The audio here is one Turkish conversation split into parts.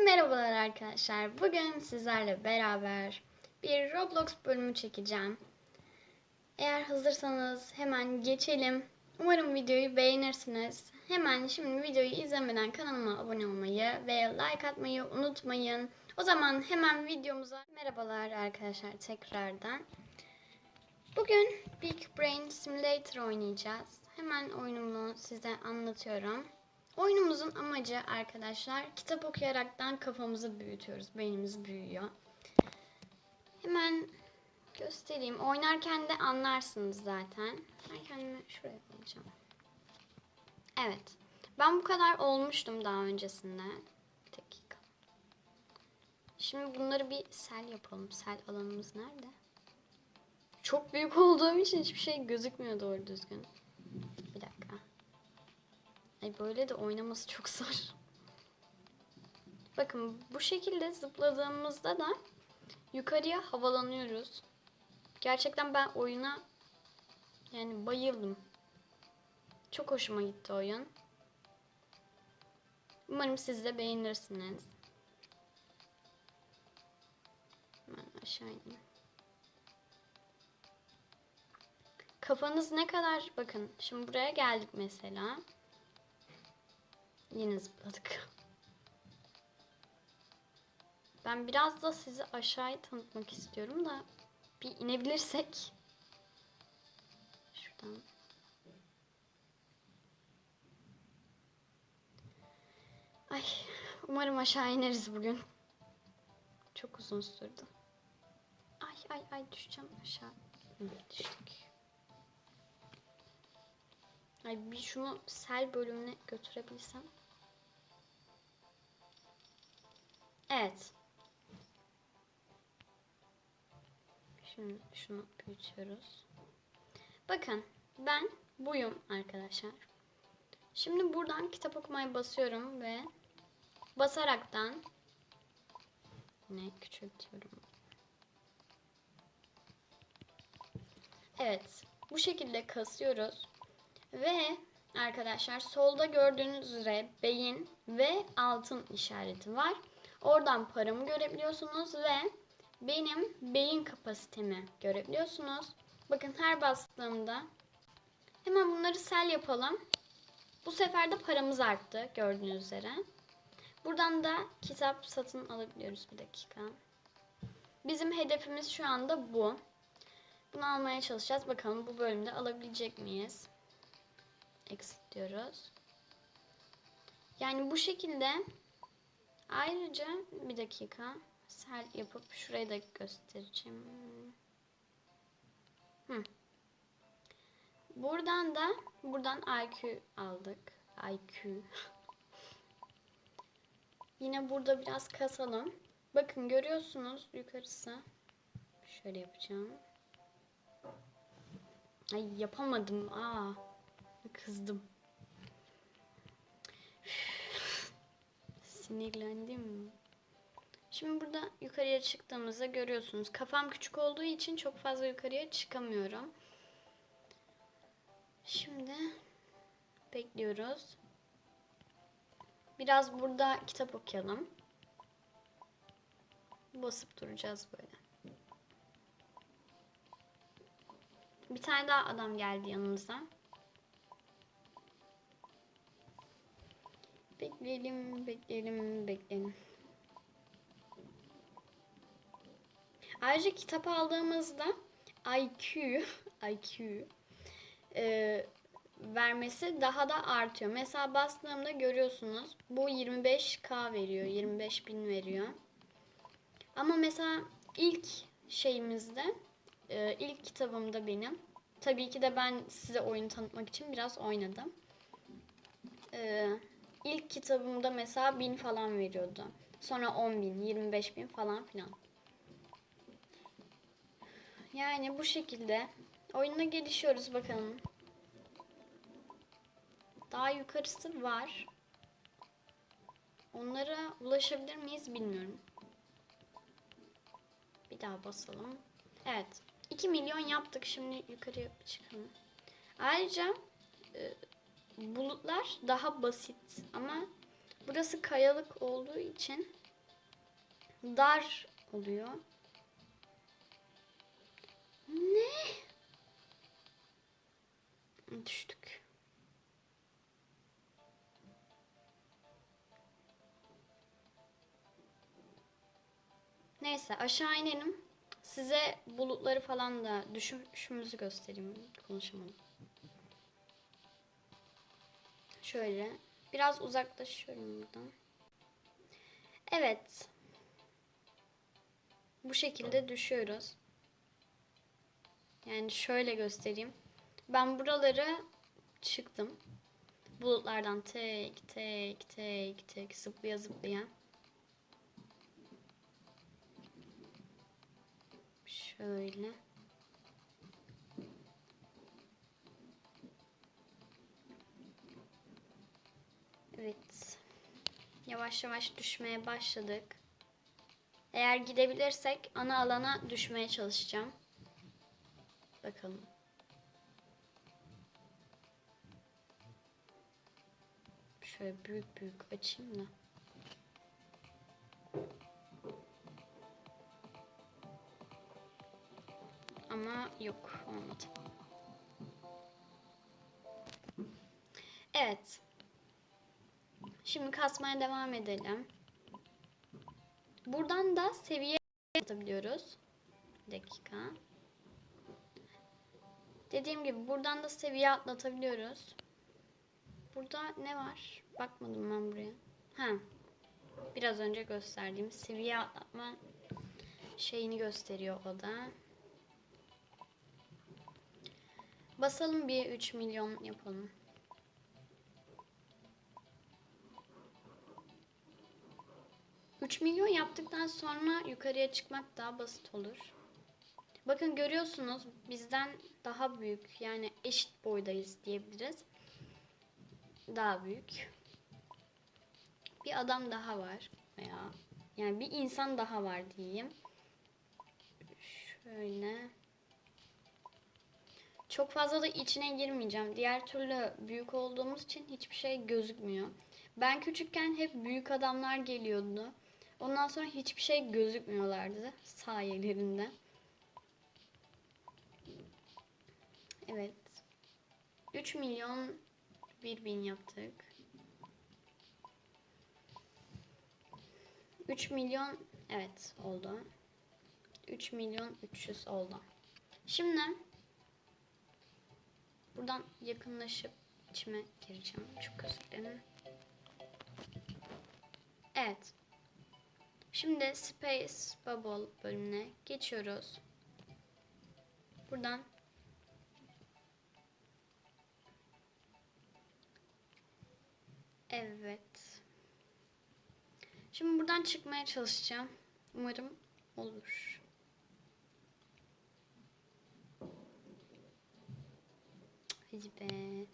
Merhabalar arkadaşlar. Bugün sizlerle beraber bir Roblox bölümü çekeceğim. Eğer hazırsanız hemen geçelim. Umarım videoyu beğenirsiniz. Hemen şimdi videoyu izlemeden kanalıma abone olmayı ve like atmayı unutmayın. O zaman hemen videomuza merhabalar arkadaşlar tekrardan. Bugün Big Brain Simulator oynayacağız. Hemen oyunumu size anlatıyorum. Oyunumuzun amacı arkadaşlar kitap okuyaraktan kafamızı büyütüyoruz. Beynimiz büyüyor. Hemen göstereyim. Oynarken de anlarsınız zaten. Ben kendimi şuraya koyacağım. Evet. Ben bu kadar olmuştum daha öncesinde. Bir dakika. Şimdi bunları bir sel yapalım. Sel alanımız nerede? Çok büyük olduğum için hiçbir şey gözükmüyor doğru düzgün. Bir dakika. Ay böyle de oynaması çok zor. Bakın bu şekilde zıpladığımızda da yukarıya havalanıyoruz. Gerçekten ben oyuna yani bayıldım. Çok hoşuma gitti oyun. Umarım siz de beğenirsiniz. Hemen aşağı ineyim. Kafanız ne kadar bakın şimdi buraya geldik mesela. Yine zıpladık. Ben biraz da sizi aşağıya tanıtmak istiyorum da bir inebilirsek. Şuradan. Ay umarım aşağı ineriz bugün. Çok uzun sürdü. Ay ay ay düşeceğim aşağı. Hı, düştük. Ay bir şunu sel bölümüne götürebilsem. Evet. Şimdi şunu büyütüyoruz. Bakın ben buyum arkadaşlar. Şimdi buradan kitap okumaya basıyorum ve basaraktan yine küçültüyorum. Evet. Bu şekilde kasıyoruz. Ve arkadaşlar solda gördüğünüz üzere beyin ve altın işareti var. Oradan paramı görebiliyorsunuz ve benim beyin kapasitemi görebiliyorsunuz. Bakın her bastığımda hemen bunları sel yapalım. Bu sefer de paramız arttı gördüğünüz üzere. Buradan da kitap satın alabiliyoruz bir dakika. Bizim hedefimiz şu anda bu. Bunu almaya çalışacağız. Bakalım bu bölümde alabilecek miyiz? Exit diyoruz. Yani bu şekilde ayrıca bir dakika sel yapıp şurayı da göstereceğim. Hı. Buradan da buradan IQ aldık. IQ. Yine burada biraz kasalım. Bakın görüyorsunuz yukarısı. Şöyle yapacağım. Ay yapamadım. Aa. Kızdım. Sinirlendim. Şimdi burada yukarıya çıktığımızda görüyorsunuz. Kafam küçük olduğu için çok fazla yukarıya çıkamıyorum. Şimdi bekliyoruz. Biraz burada kitap okuyalım. Basıp duracağız böyle. Bir tane daha adam geldi yanımıza. Bekleyelim, bekleyelim, bekleyelim. Ayrıca kitap aldığımızda IQ, IQ e, vermesi daha da artıyor. Mesela bastığımda görüyorsunuz bu 25k veriyor, 25 bin veriyor. Ama mesela ilk şeyimizde, e, ilk kitabımda benim. Tabii ki de ben size oyunu tanıtmak için biraz oynadım. Eee İlk kitabımda mesela 1000 falan veriyordu. Sonra 10 bin, 25 bin falan filan. Yani bu şekilde oyuna gelişiyoruz bakalım. Daha yukarısı var. Onlara ulaşabilir miyiz bilmiyorum. Bir daha basalım. Evet. 2 milyon yaptık. Şimdi yukarıya çıkalım. Ayrıca e, bulutlar daha basit ama burası kayalık olduğu için dar oluyor. Ne? Düştük. Neyse aşağı inelim. Size bulutları falan da düşüşümüzü göstereyim. Konuşamadım. Şöyle. Biraz uzaklaşıyorum buradan. Evet. Bu şekilde düşüyoruz. Yani şöyle göstereyim. Ben buraları çıktım. Bulutlardan tek tek tek tek zıplaya zıplaya. Şöyle. Evet. Yavaş yavaş düşmeye başladık. Eğer gidebilirsek ana alana düşmeye çalışacağım. Bakalım. Şöyle büyük büyük açayım da. Ama yok olmadı. Evet. Şimdi kasmaya devam edelim. Buradan da seviye atabiliyoruz. Bir dakika. Dediğim gibi buradan da seviye atlatabiliyoruz. Burada ne var? Bakmadım ben buraya. Ha. Biraz önce gösterdiğim seviye atlatma şeyini gösteriyor o da. Basalım bir 3 milyon yapalım. Üç milyon yaptıktan sonra yukarıya çıkmak daha basit olur. Bakın görüyorsunuz bizden daha büyük yani eşit boydayız diyebiliriz. Daha büyük. Bir adam daha var veya yani bir insan daha var diyeyim. Şöyle. Çok fazla da içine girmeyeceğim. Diğer türlü büyük olduğumuz için hiçbir şey gözükmüyor. Ben küçükken hep büyük adamlar geliyordu. Ondan sonra hiçbir şey gözükmüyorlardı sayelerinde. Evet. 3 milyon 1 bin yaptık. 3 milyon evet oldu. 3 milyon 300 oldu. Şimdi buradan yakınlaşıp içime gireceğim. Çok özür dilerim. Evet. Şimdi Space Bubble bölümüne geçiyoruz. Buradan Evet. Şimdi buradan çıkmaya çalışacağım. Umarım olur. Hadi be.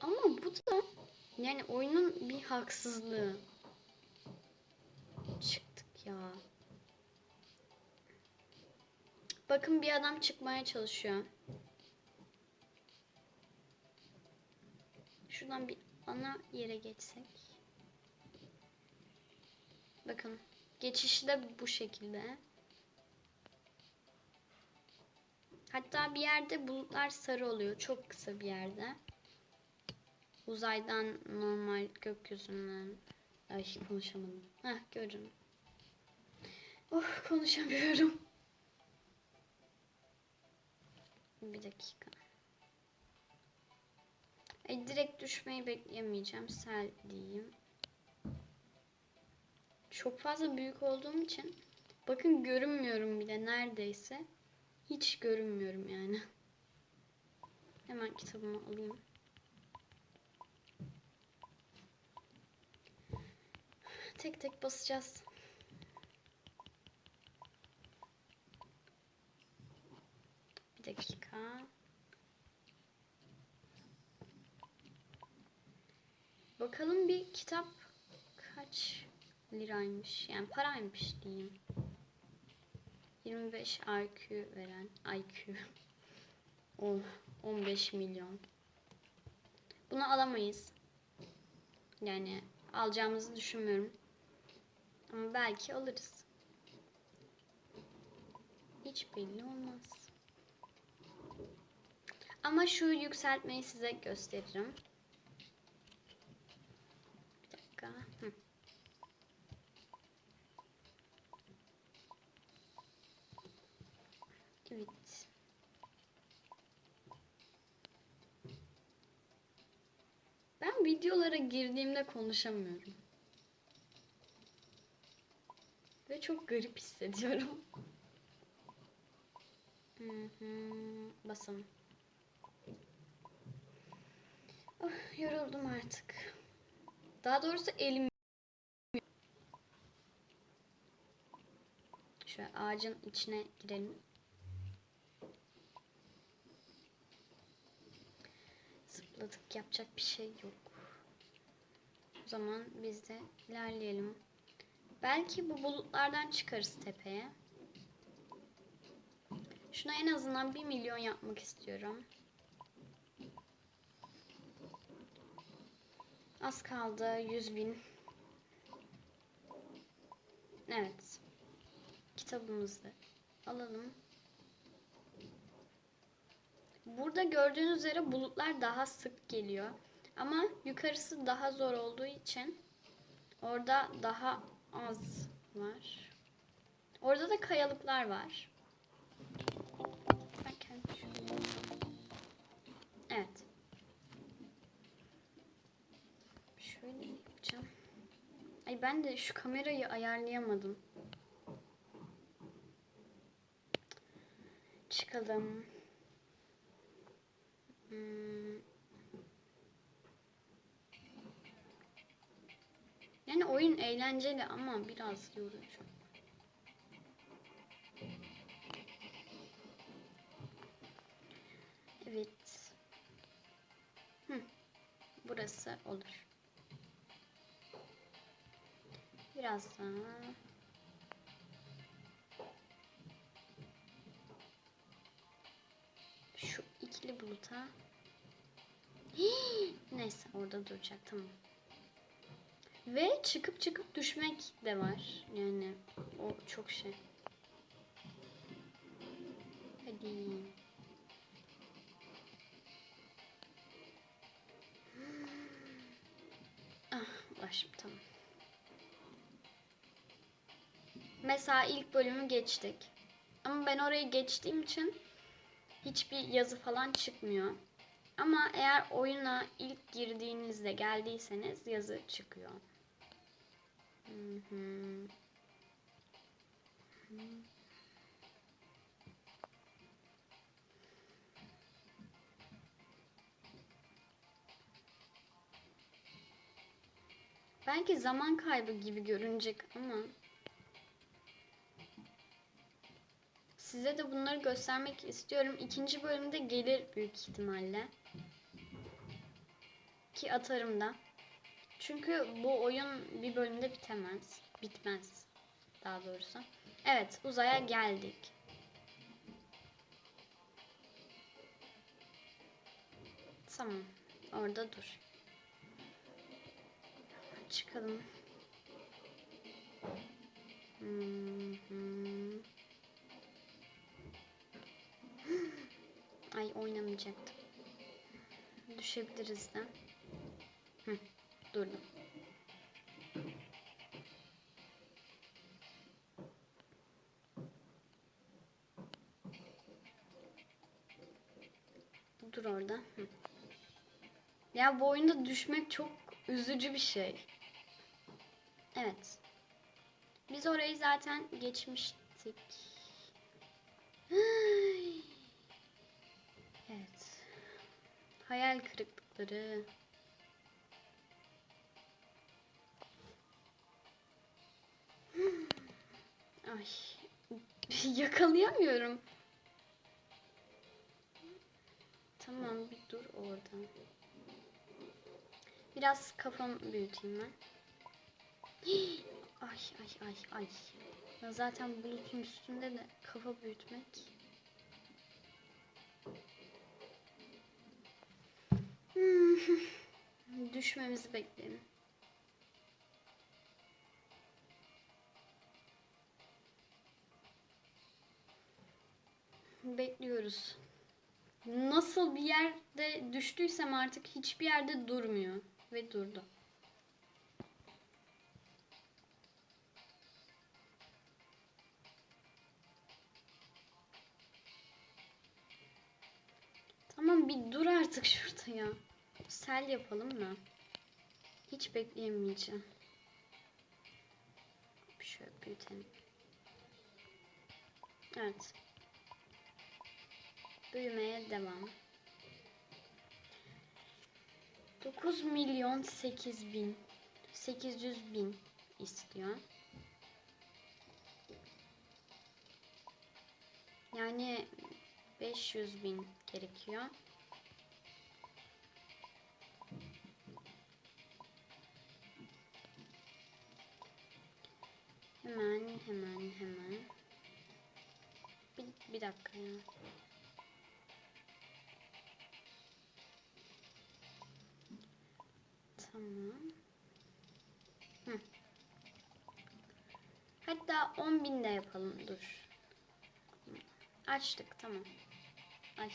Ama bu da yani oyunun bir haksızlığı. Çıktık ya. Bakın bir adam çıkmaya çalışıyor. Şuradan bir ana yere geçsek. Bakın. Geçişi de bu şekilde. Hatta bir yerde bulutlar sarı oluyor. Çok kısa bir yerde. Uzaydan normal gökyüzünden. Ay konuşamadım. Heh görün. Oh konuşamıyorum. Bir dakika. E, direkt düşmeyi bekleyemeyeceğim. Sel diyeyim. Çok fazla büyük olduğum için bakın görünmüyorum bile neredeyse. Hiç görünmüyorum yani. Hemen kitabımı alayım. Tek tek basacağız. Bir dakika. Bakalım bir kitap kaç liraymış? Yani paraymış diyeyim. 25 IQ veren IQ. Oh, 15 milyon. Bunu alamayız. Yani alacağımızı düşünmüyorum. Ama belki alırız. Hiç belli olmaz. Ama şu yükseltmeyi size gösteririm. Bir dakika. Hı. Evet. Ben videolara girdiğimde konuşamıyorum. Çok garip hissediyorum. Hı. Basalım. Oh, yoruldum artık. Daha doğrusu elim Şöyle ağacın içine girelim. Zıpladık yapacak bir şey yok. O zaman biz de ilerleyelim. Belki bu bulutlardan çıkarız tepeye. Şuna en azından 1 milyon yapmak istiyorum. Az kaldı 100 bin. Evet. Kitabımızı alalım. Burada gördüğünüz üzere bulutlar daha sık geliyor. Ama yukarısı daha zor olduğu için orada daha az var. Orada da kayalıklar var. Şöyle- Evet. Şöyle yapacağım. Ay ben de şu kamerayı ayarlayamadım. Çıkalım. Hmm. Yani oyun eğlenceli ama biraz yorucu. Evet. Hı. Burası olur. Biraz daha. Şu ikili buluta. Hii! Neyse orada duracak tamam. Ve çıkıp çıkıp düşmek de var. Yani o çok şey. Hadi. Ah ulaşım tamam. Mesela ilk bölümü geçtik. Ama ben orayı geçtiğim için hiçbir yazı falan çıkmıyor. Ama eğer oyuna ilk girdiğinizde geldiyseniz yazı çıkıyor. Belki zaman kaybı gibi görünecek ama size de bunları göstermek istiyorum. İkinci bölümde gelir büyük ihtimalle. Ki atarım da. Çünkü bu oyun bir bölümde bitemez. Bitmez daha doğrusu. Evet uzaya geldik. Tamam. Orada dur. Çıkalım. Ay oynamayacaktım. Düşebiliriz de. Hı, durdum. Dur orada. Ya bu oyunda düşmek çok üzücü bir şey. Evet. Biz orayı zaten geçmiştik. Evet. Hayal kırıklıkları. Ay. Yakalayamıyorum. Tamam bir dur orada. Biraz kafamı büyüteyim ben. Ay ay ay ay. Ya zaten bulutun üstünde de kafa büyütmek. Hmm. Düşmemizi bekleyelim. Bekliyoruz. Nasıl bir yerde düştüysem artık hiçbir yerde durmuyor. Ve durdu. Tamam bir dur artık şurada ya. Sel yapalım mı? Hiç bekleyemeyeceğim. Şöyle büyütelim. Evet. Büyümeye devam. 9 milyon 8 bin 800 bin istiyor. Yani 500 bin gerekiyor. Hemen hemen hemen. Bir, bir dakika ya. Tamam. Hı. Hatta 10 bin de yapalım. Dur. Açtık. Tamam. Ay.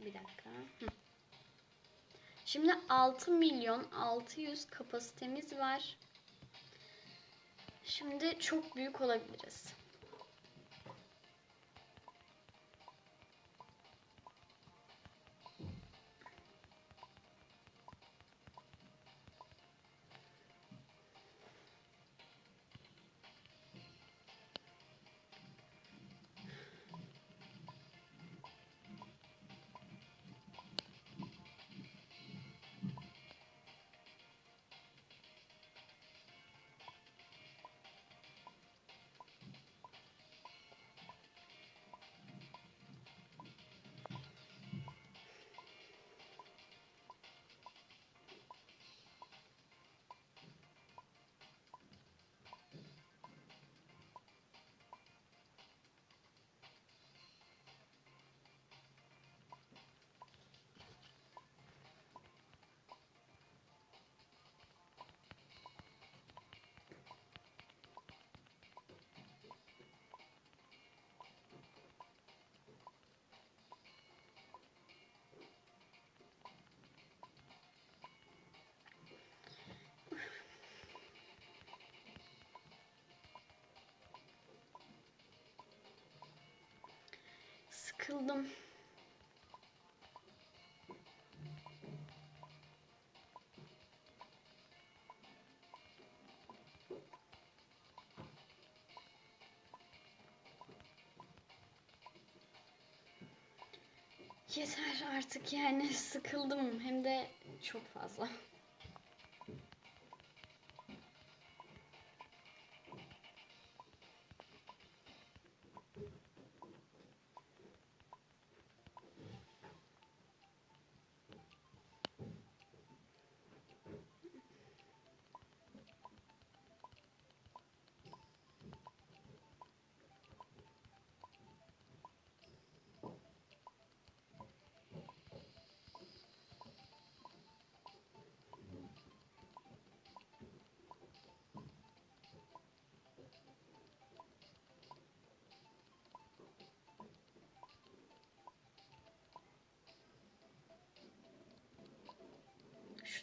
Bir dakika. Hı. Şimdi 6 milyon 600 kapasitemiz var. Şimdi çok büyük olabiliriz. Sıkıldım. Yeter artık yani sıkıldım hem de çok fazla.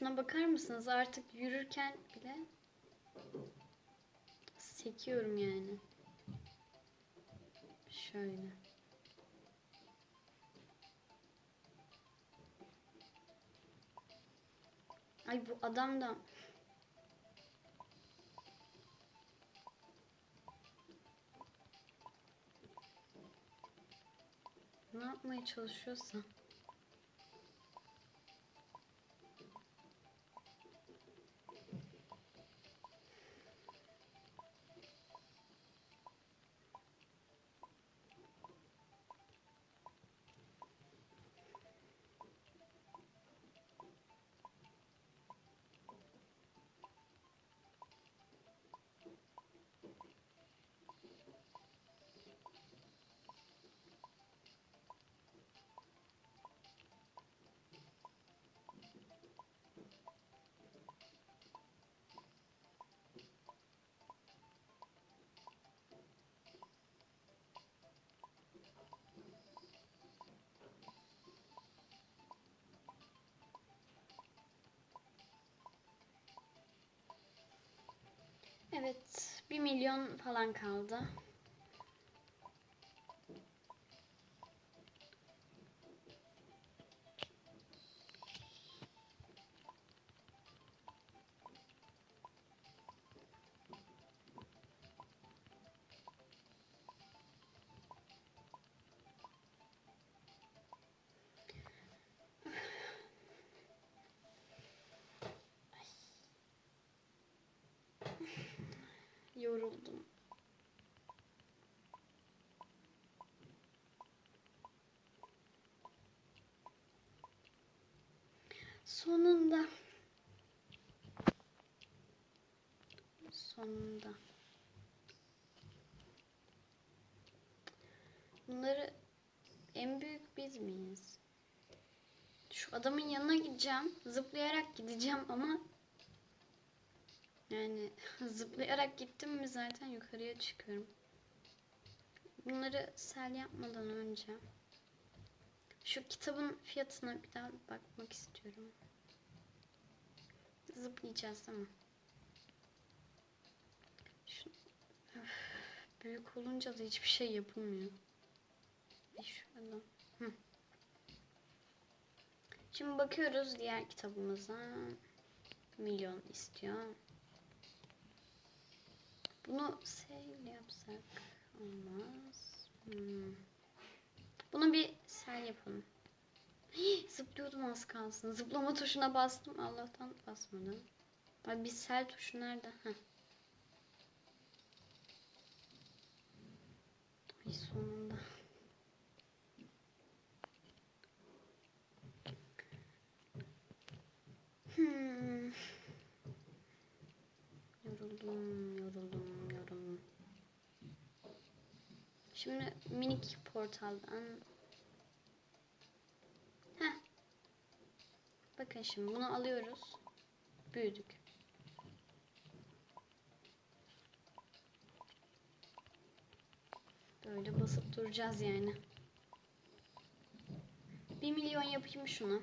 Şuna bakar mısınız? Artık yürürken bile sekiyorum yani. Şöyle. Ay bu adam da ne yapmaya çalışıyorsa. Evet, 1 milyon falan kaldı. Yoruldum. Sonunda. Sonunda. Bunları en büyük biz miyiz? Şu adamın yanına gideceğim. Zıplayarak gideceğim ama yani zıplayarak gittim mi zaten yukarıya çıkıyorum. Bunları sel yapmadan önce şu kitabın fiyatına bir daha bakmak istiyorum. Zıplayacağız değil mi? Şu, öf, büyük olunca da hiçbir şey yapılmıyor. Bir şurada. Hı. Şimdi bakıyoruz diğer kitabımıza. Milyon istiyor. Bunu sale yapsak olmaz. Hmm. Bunu bir sel yapalım. Zıplıyordum az kalsın. Zıplama tuşuna bastım. Allah'tan basmadım. Ay bir sel tuşu nerede? Heh. Ay sonunda. Hmm. Yoruldum, yoruldum, yoruldum. Şimdi minik portaldan Heh. Bakın şimdi bunu alıyoruz. Büyüdük. Böyle basıp duracağız yani. Bir milyon yapayım şunu.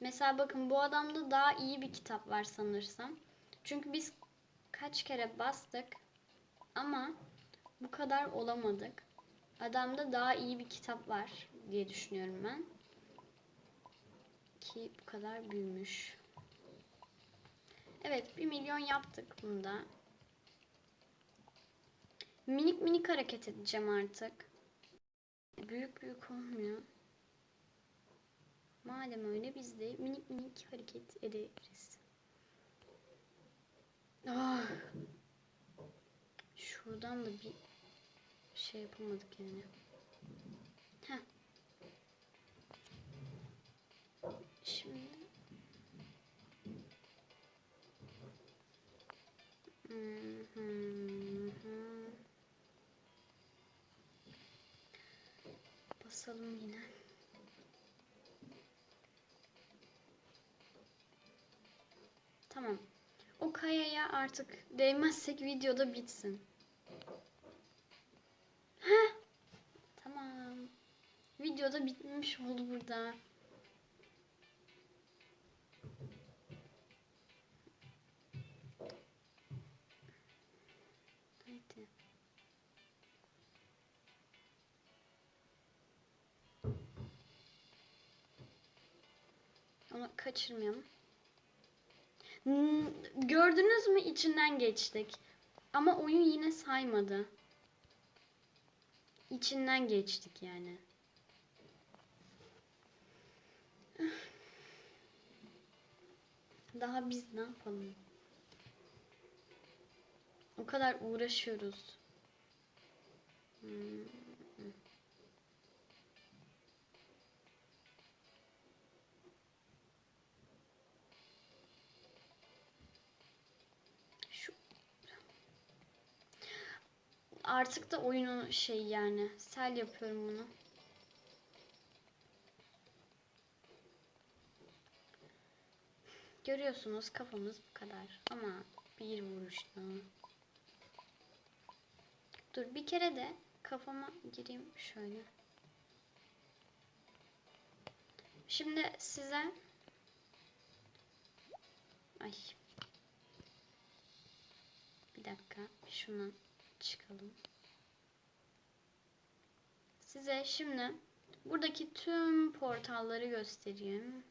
Mesela bakın bu adamda daha iyi bir kitap var sanırsam. Çünkü biz kaç kere bastık ama bu kadar olamadık. Adamda daha iyi bir kitap var diye düşünüyorum ben. Ki bu kadar büyümüş. Evet 1 milyon yaptık bunda. Minik minik hareket edeceğim artık. Büyük büyük olmuyor. Madem öyle biz de minik minik hareket ederiz. Ah. Şuradan da bir şey yapamadık yani. Heh. Şimdi Basalım yine. Tamam. O kayaya artık değmezsek videoda bitsin. Heh. Tamam. Videoda bitmiş oldu burada. Kaçırmayalım. Hmm, Gördünüz mü içinden geçtik. Ama oyun yine saymadı. İçinden geçtik yani. Daha biz ne yapalım? O kadar uğraşıyoruz. Hmm. Artık da oyunun şey yani sel yapıyorum bunu. Görüyorsunuz kafamız bu kadar ama bir vuruşta. Dur bir kere de kafama gireyim şöyle. Şimdi size Ay. Bir dakika. Şundan çıkalım. Size şimdi buradaki tüm portalları göstereyim.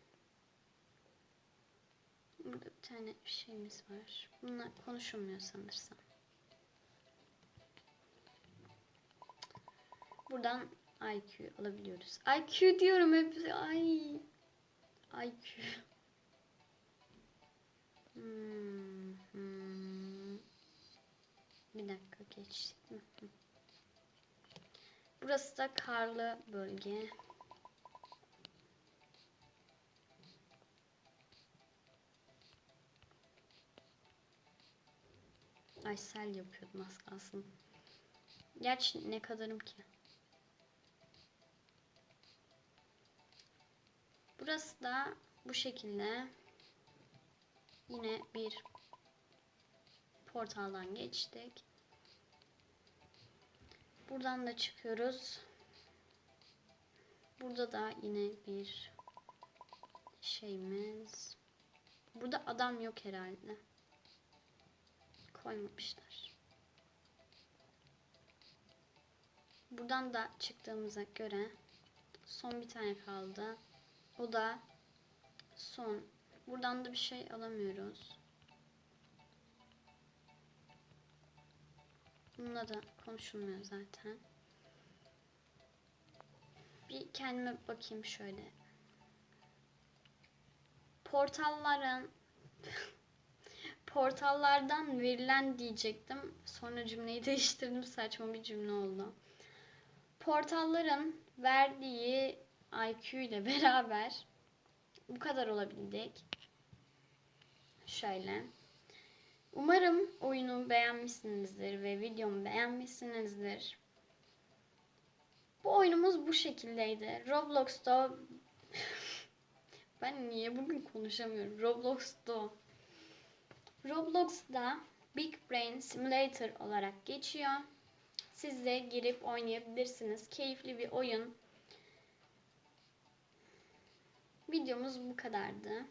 Burada bir tane şeyimiz var. Bununla konuşulmuyor sanırsam. Buradan IQ alabiliyoruz. IQ diyorum hep. Ay. IQ. Hmm, hmm. Bir dakika geçtik mi? Burası da karlı bölge. Ay sel yapıyordum az kalsın. Gerçi ne kadarım ki? Burası da bu şekilde. Yine bir portaldan geçtik. Buradan da çıkıyoruz. Burada da yine bir şeyimiz. Burada adam yok herhalde. Koymamışlar. Buradan da çıktığımıza göre son bir tane kaldı. O da son. Buradan da bir şey alamıyoruz. Bununla da konuşulmuyor zaten. Bir kendime bakayım şöyle. Portalların portallardan verilen diyecektim. Sonra cümleyi değiştirdim. Saçma bir cümle oldu. Portalların verdiği IQ ile beraber bu kadar olabildik. Şöyle. Umarım oyunu beğenmişsinizdir ve videomu beğenmişsinizdir. Bu oyunumuz bu şekildeydi. Roblox'ta ben niye bugün konuşamıyorum? Roblox'ta Roblox'da Big Brain Simulator olarak geçiyor. Siz de girip oynayabilirsiniz. Keyifli bir oyun. Videomuz bu kadardı.